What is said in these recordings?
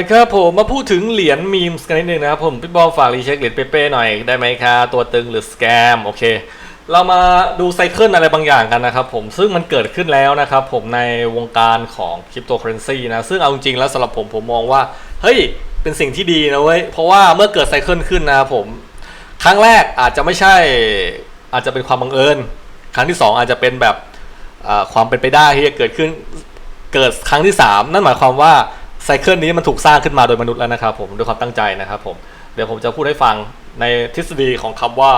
ครับผมมาพูดถึงเหรียญมีมส์กันนิดนึงนะครับผมพี่บอลฝากรีเช็คเหรียญเป๊ะๆหน่อยได้ไหมครับตัวตึงหรือสแกมโอเค เรามาดูไซเคิลอะไรบางอย่างกันนะครับผมซึ่งมันเกิดขึ้นแล้วนะครับผมในวงการของคริปโตเคอเรนซีนะซึ่งเอาจริงๆแล้วสำหรับผมผมมองว่า เฮ้ย เป็นสิ่งที่ดีนะเว้ย เพราะว่าเมื่อเกิดไซเคิลขึ้นนะครับผมครั้งแรกอาจจะไม่ใช่อาจจะเป็นความบังเอิญ ครั้งที่สองอาจจะเป็นแบบความเป็นไปได้ที่จะเกิดขึ้นเกิดครั้งที่ 3 นั่นหมายความว่า ไซเคิลนี้มันถูกสร้างขึ้นมาโดยมนุษย์แล้วนะครับผมด้วยความตั้งใจนะครับผมเดี๋ยวผมจะพูดให้ฟังในทฤษฎีของคำว่า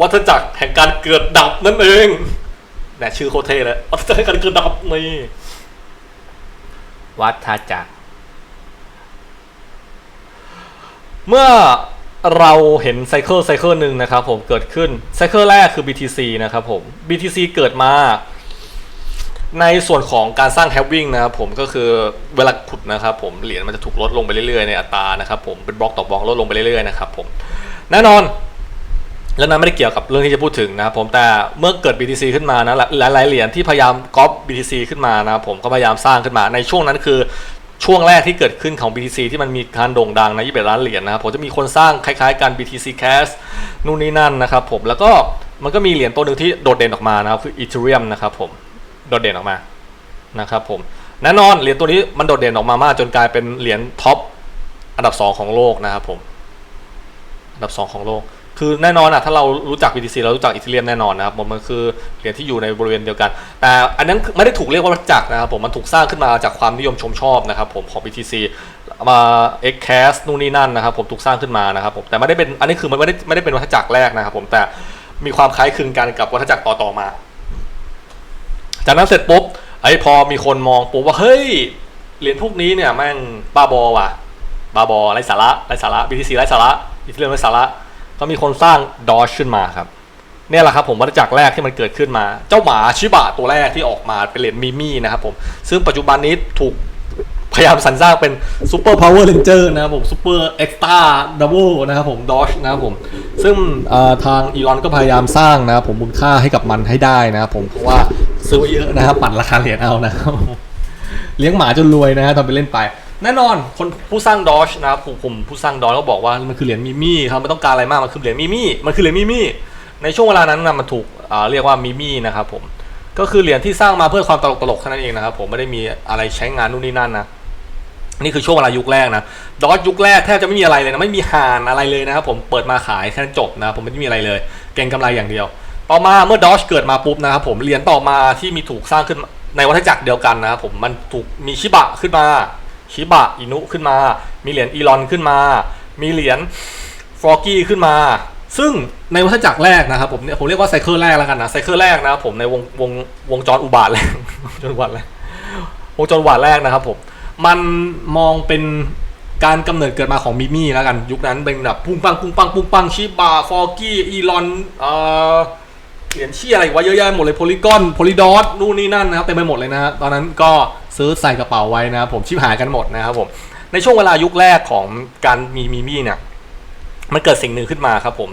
วัฏจักรแห่งการเกิดดับนั่นเองแหมชื่อโคตรเท่เลยวัฏจักรแห่งการเกิดดับนี่วัฏจักร เมื่อเราเห็นไซเคิลไซเคิลหนึ่งนะครับผมเกิดขึ้นไซเคิลแรกคือ BTC นะครับผม BTC เกิดมา ในส่วนของการสร้างแฮปวิ่งนะครับผมก็คือเวลาขุดนะครับผมเหรียญมันจะถูกลดลงไปเรื่อยๆในอัตรานะครับผมเป็นบล็อกต่อบล็อกลดลงไปเรื่อยๆนะครับผมแน่นอนแล้วนั้นไม่ได้เกี่ยวกับเรื่องที่จะพูดถึงนะครับผมแต่เมื่อเกิด BTC ขึ้นมานะหลายๆเหรียญที่พยายามก๊อป BTC ขึ้นมานะครับผมก็พยายามสร้างขึ้นมาในช่วงนั้นคือช่วงแรกที่เกิดขึ้นของ BTC ที่มันมีการโด่งดังนะ21ล้านเหรียญนะครับผมจะมีคนสร้างคล้ายๆกัน BTC Cash นู่นนี่นั่นนะครับผมแล้วก็มันก็มีเหรียญตัวหนึ่งที่โดดเด่นออกมานะครับคือ Ethereum นะครับผม โดดเด่นออกมานะครับผมแน่นอนเหรียญตัวนี้มันโดดเด่นออกมามากจนกลายเป็นเหรียญท็อปอันดับ 2 ของโลกนะครับผมอันดับ 2 ของโลก คือแน่นอนอะถ้าเรารู้จัก BTC เรารู้จักอีเทเรียมแน่นอนนะครับผมมันคือเหรียญที่อยู่ในบริเวณเดียวกัน แต่อันนั้นไม่ได้ถูกเรียกว่าวัจักนะครับผมมันถูกสร้างขึ้นมาจากความนิยมชมชอบนะครับผมของ BTC มา x c a s นู่นนี่นั่นนะครับผมถูกสร้างขึ้นมานะครับผมแต่ไม่ได้เป็นอันนี้คือมันไม่ได้ไม่ได้เป็นวัฏจักรแรกนะครับผมแต่มีความคล้ายคลึงกันกับวัฏจักรต่อๆมา จากนั้นเสร็จปุ๊บไอ้พอมีคนมองปุ๊บว่าเฮ้ยเหรียญพวกนี้เนี่ยแม่งบ้าบอว่ะบ้าบอไรสาระไรสาระ BTC ไรสาระอีเรื่องไรสาระ ก็มีคนสร้างดอชขึ้นมาครับเนี่ยแหละครับผมวัฏจักรแรกที่มันเกิดขึ้นมา เจ้าหมาชิบะตัวแรกที่ออกมาเป็นเหรียญมิมี่นะครับผมซึ่งปัจจุบันนี้ถูกพยายามสรรสร้างเป็นซูเปอร์พาวเวอร์เรนเจอร์นะครับผมซูเปอร์เอ็กซ์ต้าดับเบิลนะครับผมดอชนะครับผมซึ่งทางอีลอนก็พยายามสร้างนะครับผมมูลค่าให้กับมันให้ได้นะครับผมเพราะว่า ซื้อเยอะนะครับปั่นราคาเหรียญเอานะครับเลี้ยงหมาจนรวยนะฮะทำไปเล่นไป แน่นอนคนผู้สร้างดอชนะครับผมผมผู้สร้างดอชก็บอกว่ามันคือเหรียญมิมี่ครับไม่ต้องการอะไรมากมันคือเหรียญมิมี่มันคือเหรียญมิมี่ในช่วงเวลานั้นนะมันถูกอ่าเรียกว่ามิมี่นะครับผมก็คือเหรียญที่สร้างมาเพื่อความตลกตลกๆแค่นั้นเองนะครับผมไม่ได้มีอะไรใช้งานนู่นนี่นั่นนะนี่คือช่วงเวลายุคแรกนะดอชยุคแรกแทบจะไม่มีอะไรเลยนะไม่มีหานอะไรเลยนะครับผมเปิดมาขายแค่นั้นจบนะผมไม่ได้มีอะไรเลย เก่งกำไรอย่างเดียว ต่อมาเมื่อดอชเกิดมาปุ๊บนะครับผมเหรียญต่อมาที่มีถูกสร้างขึ้นในวัฏจักรเดียวกันนะครับผมมันถูกมีชิบะขึ้นมาชิบะอินุขึ้นมา มีเหรียญอีลอนขึ้นมา มีเหรียญฟรอกี้ขึ้นมา ซึ่งในวัฏจักรแรกนะครับผมเนี่ยผมเรียกว่าไซเคิลแรกแล้วกันนะไซเคิลแรกนะครับผมในวงวงวงจรอุบาทแรกวงจรอุบาทแรกวงจรอุบาทแรกนะครับผมมันมองเป็นการกำเนิดเกิดมาของมิมี่แล้วกัน ยุคนั้นเป็นแบบปุ้งปังปุ้งปังปุ้งปังชิบะฟรอกี้อีลอนเอ่อ เหรียญเชี่ยอะไรวะเยอะแยะหมดเลยโพลีกอนโพลีดอทนู่นนี่นั่นนะครับเต็มไปหมดเลยนะฮะตอนนั้นก็ซื้อใส่กระเป๋าไว้นะครับผมชิบหายกันหมดนะครับผมในช่วงเวลายุคแรกของการมีมีมี่เนี่ยมันเกิดสิ่งหนึ่งขึ้นมาครับผม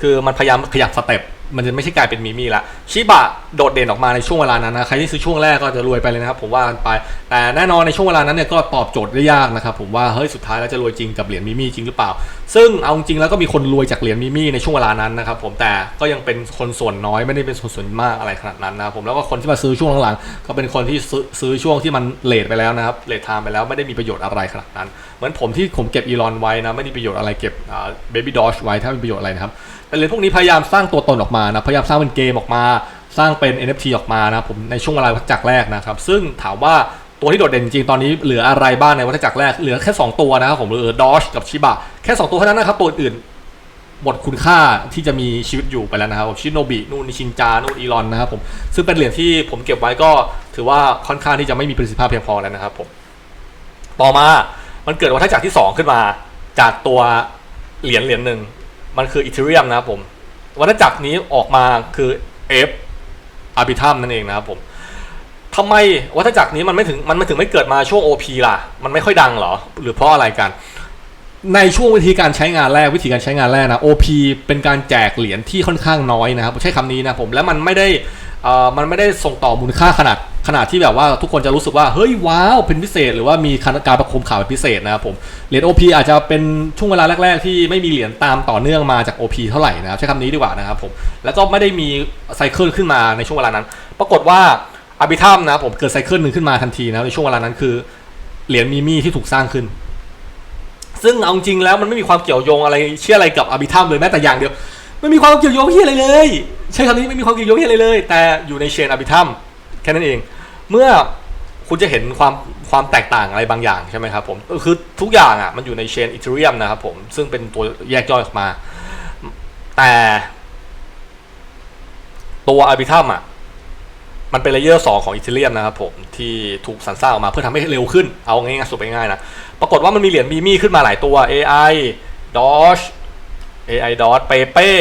คือมันพยายามขยับสเต็ป มันจะไม่ใช่กลายเป็นมีมี่ละชิบะโดดเด่นออกมาในช่วงเวลานั้นนะใครที่ซื้อช่วงแรกก็จะรวยไปเลยนะครับผมว่าไปแต่แน่นอนในช่วงเวลานั้นเนี่ยก็ตอบโจทย์ได้ยากนะครับผมว่าเฮ้ยสุดท้ายแล้วจะรวยจริงกับเหรียญมิมี่จริงหรือเปล่า ซึ่งเอาจริงแล้วก็มีคนรวยจากเหรียญมิมี่ในช่วงเวลานั้นนะครับผมแต่ก็ยังเป็นคนส่วนน้อยไม่ได้เป็นส่วนส่วนมากอะไรขนาดนั้นนะครับผมแล้วก็คนที่มาซื้อช่วงหลังๆก็เป็นคนที่ซื้อซื้อช่วงที่มันเลทไปแล้วนะครับเลทไทม์ไปแล้วไม่ได้มีประโยชน์อะไรขนาดนั้นเหมือนผมที่ผมเก็บอีลอนไว้นะไม่ได้ประโยชน์อะไรเก็บเบบี้ดอชไว้ถ้ามีประโยชน์อะไรนะครับแต่เหรียญพวกนี้พยายามสร้างตัวตนออกมานะพยายามสร้างเป็นเกมออกมา สร้างเป็น NFT ออกมานะผมในช่วงเวลาวัฏจักรแรกนะครับซึ่งถามว่าตัวที่โดดเด่นจริงตอนนี้เหลืออะไรบ้างในวัฏจักรแรกเหลือแค่ 2 ตัวนะครับผมเหลือดอชกับชิบะแค่ 2 ตัวเท่านั้นนะครับตัวอื่นหมดคุณค่าที่จะมีชีวิตอยู่ไปแล้วนะครับชิโนบินู่นนิชินจานู่นอีลอนนะครับผมซึ่งเป็นเหรียญที่ผมเก็บไว้ก็ถือว่าค่อนข้างที่จะไม่มีประสิทธิภาพเพียงพอแล้วนะครับผมต่อมามันเกิดวัฏจักรที่ 2 ขึ้นมา จากตัวเหรียญเหรียญหนึ่งมันคืออีเทเรียมนะครับผม วัฏจักรนี้ออกมาคือ F อาร์บิทัมนั่นเองนะครับผมทำไมวัฏจักรนี้มันไม่ถึงมันไม่ถึงไม่เกิดมาช่วง OP ล่ะ มันไม่ค่อยดังหรอ หรือเพราะอะไรกัน ในช่วงวิธีการใช้งานแรกวิธีการใช้งานแรกนะ OP เป็นการแจกเหรียญที่ค่อนข้างน้อยนะครับผมใช้คำนี้นะผมและมันไม่ได้อ่อมันไม่ได้ส่งต่อมูลค่าขนาด ขนาดที่แบบว่าทุกคนจะรู้สึกว่าเฮ้ยว้าวเป็นพิเศษ หรือว่ามีการประคมข่าวเป็นพิเศษนะครับผมเหรียญ OP อาจจะเป็นช่วงเวลาแรก ๆ ที่ไม่มีเหรียญตามต่อเนื่องมาจาก OP เท่าไหร่นะครับใช้คำนี้ดีกว่านะครับผมแล้วก็ไม่ได้มีไซเคิลขึ้นมาในช่วงเวลานั้น ปรากฏว่าอาบิทัมนะผมเกิดไซเคิลหนึ่งขึ้นมาทันทีนะในช่วงเวลานั้นคือเหรียญมีมี่ที่ถูกสร้างขึ้น ซึ่งเอาจริงแล้วมันไม่มีความเกี่ยวโยงอะไรเชื่ออะไรกับอาบิทัมเลยแม้แต่อย่างเดียวไม่มีความเกี่ยวโยงที่อะไรเลย ใช้คำนี้ไม่มีความเกี่ยวโยงที่อะไรเลย แต่อยู่ในเชนอาบิทัมแค่นั้นเอง เมื่อคุณจะเห็นความความแตกต่างอะไรบางอย่างใช่ไหมครับผมคือทุกอย่างอะมันอยู่ในเชนอีเทเรียมนะครับผมซึ่งเป็นตัวแยกย่อยออกมา แต่ตัวอาบิทัมอะมันเป็นเลเยอร์สองของอีเทเรียมนะครับผมที่ถูกสรรสร้างออกมาเพื่อทำให้เร็วขึ้นเอาง่ายๆสุดง่ายๆนะปรากฏว่ามันมีเหรียญมีมี่ขึ้นมาหลายตัว AI Doge AI Dot Pepe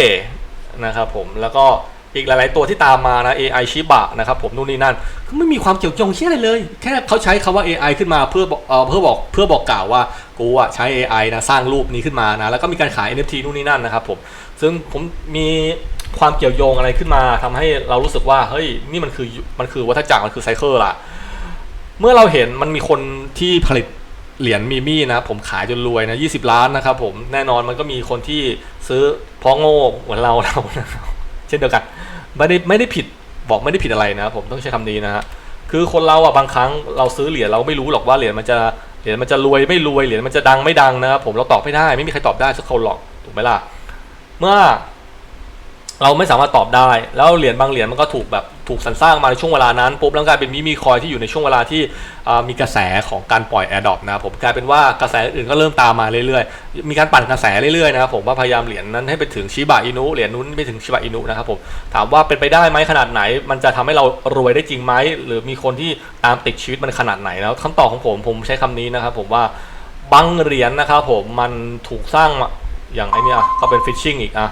นะครับผมแล้วก็ อีกหลาย ๆ ตัวที่ตามมานะ AI Shiba นะครับผมนู่นนี่นั่นคือไม่มีความเกี่ยวโยงเชื่ออะไรเลย แค่เขาใช้คำว่า AI ขึ้นมาเพื่อเอ่อเพื่อบอกเพื่อบอกกล่าวว่ากูอะใช้ AI นะสร้างรูปนี้ขึ้นมานะแล้วก็มีการขาย NFT นู่นนี่นั่นนะครับผมซึ่งผมมีความเกี่ยวโยงอะไรขึ้นมาทำให้เรารู้สึกว่าเฮ้ยนี่มันคือมันคือวัฏจักรมันคือไซเคิลล่ะเมื่อเราเห็นมันมีคนที่ผลิตเหรียญมีมี่นะผมขายจนรวยนะ20 ล้านนะครับผมแน่นอนมันก็มีคนที่ซื้อเพราะโง่เหมือนเราเรานะครับ เช่นเดียวกันไม่ได้ไม่ได้ผิดบอกไม่ได้ผิดอะไรนะผมต้องใช้คำนี้นะฮะคือคนเราอะบางครั้งเราซื้อเหรียญเราไม่รู้หรอกว่าเหรียญมันจะเหรียญมันจะรวยไม่รวยเหรียญมันจะดังไม่ดังนะครับผมเราตอบไม่ได้ไม่มีใครตอบได้สักคนหรอกถูกไหมล่ะเมื่อ เราไม่สามารถตอบได้ แล้วเหรียญบางเหรียญมันก็ถูกแบบถูกสรรสร้างมาในช่วงเวลานั้นปุ๊บแล้วกลายเป็นมิมีคอยที่อยู่ในช่วงเวลาที่มีกระแสของการปล่อย AirDrop นะครับผมกลายเป็นว่ากระแสอื่นก็เริ่มตามมาเรื่อยๆ มีการปั่นกระแสเรื่อยๆนะครับผมว่าพยายามเหรียญนั้นให้ไปถึงชิบะอินุเหรียญนู้นไปถึงชิบะอินุนะครับผมถามว่าเป็นไปได้ไหมขนาดไหน มันจะทำให้เรารวยได้จริงไหมหรือมีคนที่ตามติดชีวิตมันขนาดไหนแล้วคำตอบของผมผมใช้คำนี้นะครับผมว่าบางเหรียญนะครับผมมันถูกสร้างมาอย่างไอ้นี่ยก็เป็นฟิชชิ่งอีกอะ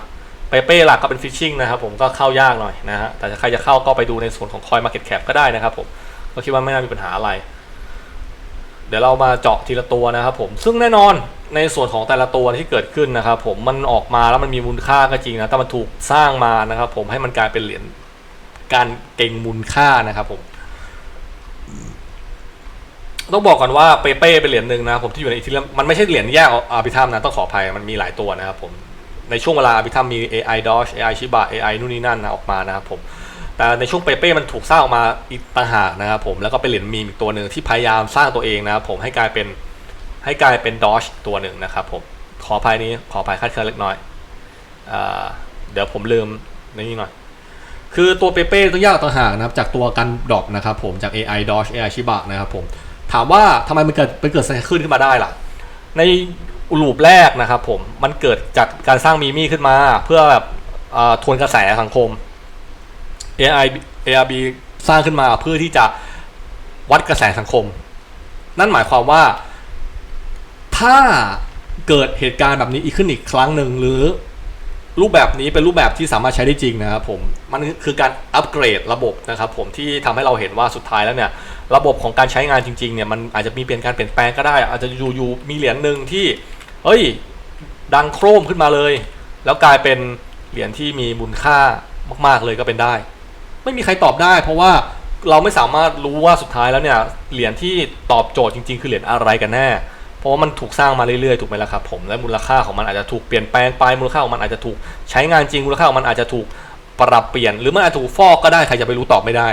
ปเป้หลักก็เป็นฟิชชิ่งนะครับผมก็เข้ายากหน่อยนะฮะแต่ถ้าใครจะเข้าก็ไปดูในส่วนของคอยมาเก็ตแคปก็ได้นะครับผมก็คิดว่าไม่น่ามีปัญหาอะไร เดี๋ยวเรามาเจาะทีละตัวนะครับผมซึ่งแน่นอนในส่วนของแต่ละตัวที่เกิดขึ้นนะครับผมมันออกมาแล้วมันมีมูลค่าก็จริงนะแต่มันถูกสร้างมานะครับผมให้มันกลายเป็นเหรียญการเก่งมูลค่านะครับผมต้องบอกก่อนว่าเปเป้เป็นเหรียญหนึ่งนะผมที่อยู่ในอีทีเรียมมันไม่ใช่เหรียญแยกอาร์บิทัมนะต้องขออภัยมันมีหลายตัวนะครับผม ในช่วงเวลาอาบิทัมมี AI Doge AI Shiba AI นู่นนี่นั่นนะออกมานะครับผมแต่ในช่วงเปเป้มันถูกสร้างออกมาอีกต่างหากนะครับผมแล้วก็เป็นเหรียญมีมอีกตัวหนึ่งที่พยายามสร้างตัวเองนะครับผมให้กลายเป็นให้กลายเป็น Doge ตัวหนึ่งนะครับผมขออภัยนี้ขออภัยคาดเคลื่อนเล็กน้อยอเดี๋ยวผมลืมนี่หน่อย คือตัวเปเป้ต้องแยกต่างหากนะครับจากตัวกันดอปนะครับผมจาก AI Doge AI Shiba นะครับผมถามว่าทำไมมันเกิดมันเกิดไซเคิลขึ้นมาได้ล่ะ ใน ลูปแรกนะครับผมมันเกิดจากการสร้างมีมี่ขึ้นมา เพื่อแบบอ่อทวนกระแสสังคม AI ARB สร้างขึ้นมาเพื่อที่จะวัดกระแสสังคม นั่นหมายความว่า ถ้าเกิดเหตุการณ์แบบนี้อีกขึ้นอีกครั้งหนึ่งหรือ รูปแบบนี้เป็นรูปแบบที่สามารถใช้ได้จริงนะครับผมมันคือการอัปเกรดระบบนะครับผมที่ทำให้เราเห็นว่าสุดท้ายแล้วเนี่ยระบบของการใช้งานจริงๆเนี่ยมันอาจจะมีเปลี่ยนการเปลี่ยนแปลงก็ได้ อาจจะอยู่ๆมีเหรียญหนึ่งที่เฮ้ยดังโครมขึ้นมาเลย แล้วกลายเป็นเหรียญที่มีมูลค่ามากๆเลยก็เป็นได้ ไม่มีใครตอบได้ เพราะว่าเราไม่สามารถรู้ว่าสุดท้ายแล้วเนี่ยเหรียญที่ตอบโจทย์จริง ๆ คือเหรียญอะไรกันแน่ เพราะว่ามันถูกสร้างมาเรื่อยๆถูกไหมล่ะครับผมและมูลค่าของมันอาจจะถูกเปลี่ยนแปลงไปมูลค่าของมันอาจจะถูกใช้งานจริงมูลค่าของมันอาจจะถูกปรับเปลี่ยน หรือมันอาจจะถูกฟอกก็ได้ใครจะไปรู้ตอบไม่ได้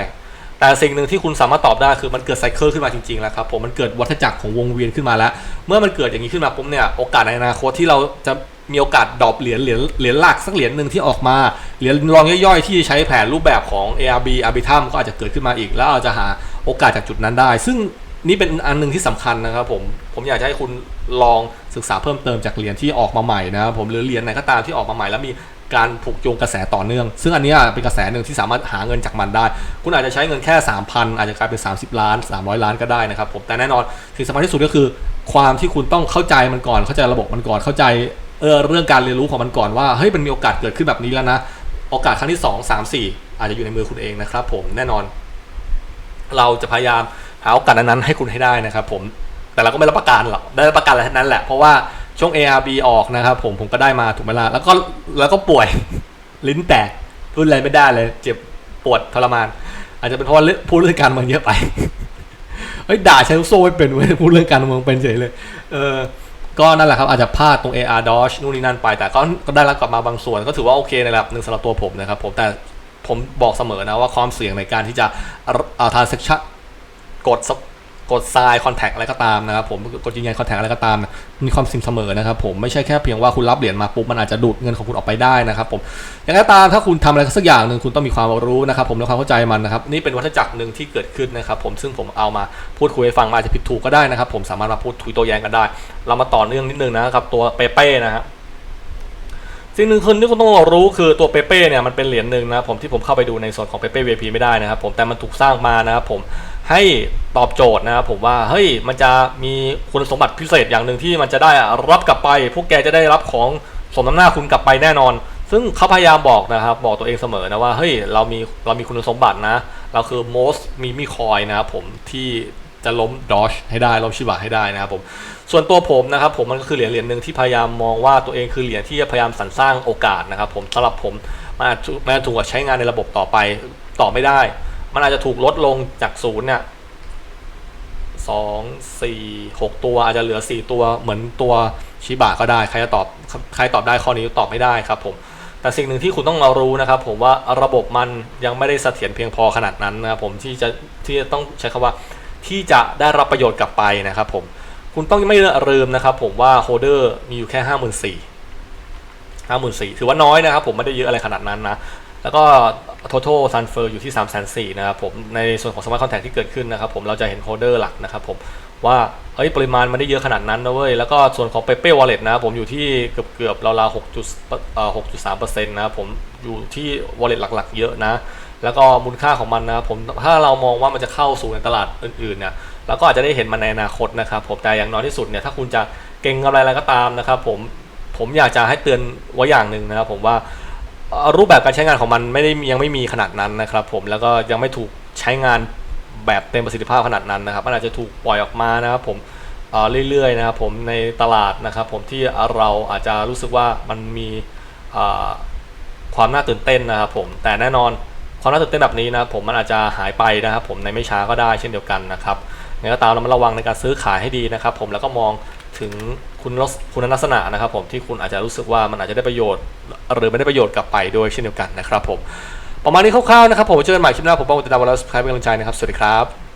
แต่สิ่งหนึ่งที่คุณสามารถตอบได้คือมันเกิดไซเคิลขึ้นมาจริงๆแล้วครับผมมันเกิดวัฏจักรของวงเวียนขึ้นมาแล้ว เมื่อมันเกิดอย่างนี้ขึ้นมาปุ๊บเนี่ยโอกาสในอนาคตที่เราจะมีโอกาสดรอปเหรียญเหรียญเหรียญหลักสักเหรียญหนึ่งที่ออกมาเหรียญรองย่อยๆ ที่ใช้แผนรูปแบบของ ARB Arbitrum ก็อาจจะเกิดขึ้นมาอีก แล้วเราจะหาโอกาสจากจุดนั้นได้ ซึ่ง นี่เป็นอันหนึ่งที่สำคัญนะครับผม ผมอยากจะให้คุณลองศึกษาเพิ่มเติมจากเหรียญที่ออกมาใหม่นะครับผมหรือเหรียญไหนก็ตามที่ออกมาใหม่แล้วมีการผูกโยงกระแสต่อเนื่อง ซึ่งอันนี้เป็นกระแสหนึ่งที่สามารถหาเงินจากมันได้ คุณอาจจะใช้เงินแค่ 3,000 อาจจะกลายเป็น 30 ล้าน 300 ล้านก็ได้นะครับผม แต่แน่นอนสิ่งสำคัญที่สุดก็คือ ความที่คุณต้องเข้าใจมันก่อน เข้าใจระบบมันก่อน เข้าใจเออเรื่องการเรียนรู้ของมันก่อนว่า เฮ้ย มันมีโอกาสเกิดขึ้นแบบนี้แล้วนะ โอกาสครั้งที่ 2 3 4 อาจจะอยู่ในมือคุณเองนะครับผม แน่นอน เราจะพยายาม หาโอกาสนั้นให้คุณให้ได้นะครับผมแต่เราก็ไม่รับประกันหรอกได้รับประกันอะไรนั้นแหละ เพราะว่าช่วง ARB ออกนะครับผมผมก็ได้มาถูกไหมล่ะแล้วก็แล้วก็ป่วยลิ้นแตกพูดอะไรไม่ได้เลย เจ็บปวดทรมาน อาจจะเป็นเพราะว่าพูดเรื่องการเมืองเยอะไปเฮ้ยด่าใช้ลูกโซ่ไม่เป็นเว้ยพูดเรื่องการเมืองเป็นเฉยเลยเออก็นั่นแหละครับอาจจะพลาดตรง AR dodge นู่นนี่นั่นไป แต่ก็ก็ได้รับกลับมาบางส่วน ก็ถือว่าโอเคในระดับหนึ่งสำหรับตัวผมนะครับผมแต่ผมบอกเสมอนะว่าความเสี่ยงในการที่จะอ่ กดกด sign contact อะไรก็ตามนะครับผมกดยืนยัน contact อะไรก็ตาม มีความเสี่ยงเสมอนะครับผมไม่ใช่แค่เพียงว่าคุณรับเหรียญมาปุ๊บมันอาจจะดูดเงินของคุณออกไปได้นะครับผมอย่างไรก็ตามถ้าคุณทำอะไรสักอย่างหนึ่งคุณต้องมีความรู้นะครับผมและความเข้าใจมันนะครับนี่เป็นวัฏจักรหนึ่งที่เกิดขึ้นนะครับผมซึ่งผมเอามาพูดคุยให้ฟังมาอาจจะผิดถูกก็ได้นะครับผมสามารถมาพูดคุยตัวแย้งกันได้ เรามาต่อเนื่องนิดนึงนะครับตัวเปเป้นะฮะสิ่งหนึ่งคนที่คุณต้องรู้คือตัวเปเป้เนี่ยมันเป็นเหรียญหนึ่งนะผมที่ผมเข้าไปดูในส่วนของเปเป้ VIP ไม่ได้นะครับผมแต่มันถูกสร้างมานะครับผม ให้ตอบโจทย์นะครับผมว่าเฮ้ยมันจะมีคุณสมบัติพิเศษอย่างหนึ่งที่มันจะได้รับกลับไป พวกแกจะได้รับของสมน้ำหน้าคุณกลับไปแน่นอน ซึ่งเขาพยายามบอกนะครับ บอกตัวเองเสมอนะว่าเฮ้ยเรามีเรามีคุณสมบัตินะ เราคือ most มีมีคอยนะครับผมที่จะล้มดอชให้ได้ล้มชิบะให้ได้นะครับผมส่วนตัวผมนะครับผมมันก็คือเหรียญเหรียญหนึ่งที่พยายามมองว่าตัวเองคือเหรียญที่จะพยายามสรรสร้างโอกาสนะครับผมสำหรับผมมันอาจจะมันอาจจะถูกใช้งานในระบบต่อไปต่อไม่ได้ มันอาจจะถูกลดลงจากศูนย์เนี่ยสองสี่หกตัวอาจจะเหลือสี่ตัวเหมือนตัวชิบะก็ได้ ใครจะตอบใครตอบได้ข้อนี้ตอบไม่ได้ครับผมแต่สิ่งหนึ่งที่คุณต้องรู้นะครับ ผมว่าระบบมันยังไม่ได้เสถียรเพียงพอขนาดนั้นนะครับผมที่จะที่จะต้องใช้คำว่าที่จะได้รับประโยชน์กลับไปนะครับผมคุณต้องไม่ลืมนะครับ ผมว่าโฮเดอร์มีอยู่แค่ห้าหมื่นสี่ห้าหมื่นสี่ถือว่าน้อยนะครับ ผมไม่ได้เยอะอะไรขนาดนั้นนะ แล้วก็ total transfer อยู่ที่3 4 0 0 0นะครับผมในส่วนของ smart contract ที่เกิดขึ้นนะครับผมเราจะเห็นโฮเดอร์หลักนะครับผมว่าเฮ้ยปริมาณมันได้เยอะขนาดนั้นนะเว้ย แล้วก็ส่วนของ PayPay Wallet นะผมอยู่ที่เกือบเกือบราวๆ6จุดเอ่อ6.3เปอร์เซ็นต์นะครับผมอยู่ที่ wallet หลักๆ เยอะนะ แล้วก็มูลค่าของมันนะผมถ้าเรามองว่ามันจะเข้าสู่ในตลาดอื่นๆเนี่ยเราก็อาจจะได้เห็นมันในอนาคตนะครับผมแต่อย่างน้อยที่สุดเนี่ยถ้าคุณจะเก่งกำไรอะไรก็ตามนะครับผมผมอยากจะให้เตือนไว้อย่างหนึ่งนะครับผมว่า รูปแบบการใช้งานของมันไม่ได้ยังไม่มีขนาดนั้นนะครับ ผมแล้วก็ยังไม่ถูกใช้งานแบบเต็มประสิทธิภาพขนาดนั้นนะครับมันอาจจะถูกปล่อยออกมานะครับผมเรื่อยๆนะครับผมในตลาดนะครับ ผมที่เราอาจจะรู้สึกว่ามันมีความน่าตื่นเต้นนะครับผมแต่แน่นอนความน่าตื่นเต้นแบบนี้นะครับผมมันอาจจะหายไปนะครับ ผมในไม่ช้าก็ได้เช่นเดียวกันนะครับงั้นก็ตามเรามาระวังในการซื้อขายให้ดีนะครับ ผมแล้วก็มองถึง คุณลักษคุณลักษณะนะครับผมที่คุณอาจจะรู้สึกว่ามันอาจจะได้ประโยชน์ หรือไม่ได้ประโยชน์กลับไปด้วยเช่นเดียวกันนะครับผมประมาณนี้คร่าวๆนะครับผมเจอกันใหม่คลิปหน้าผมป้องกันตาวันแล้วสไครป์เป็นกำลังใจนะครับ สวัสดีครับ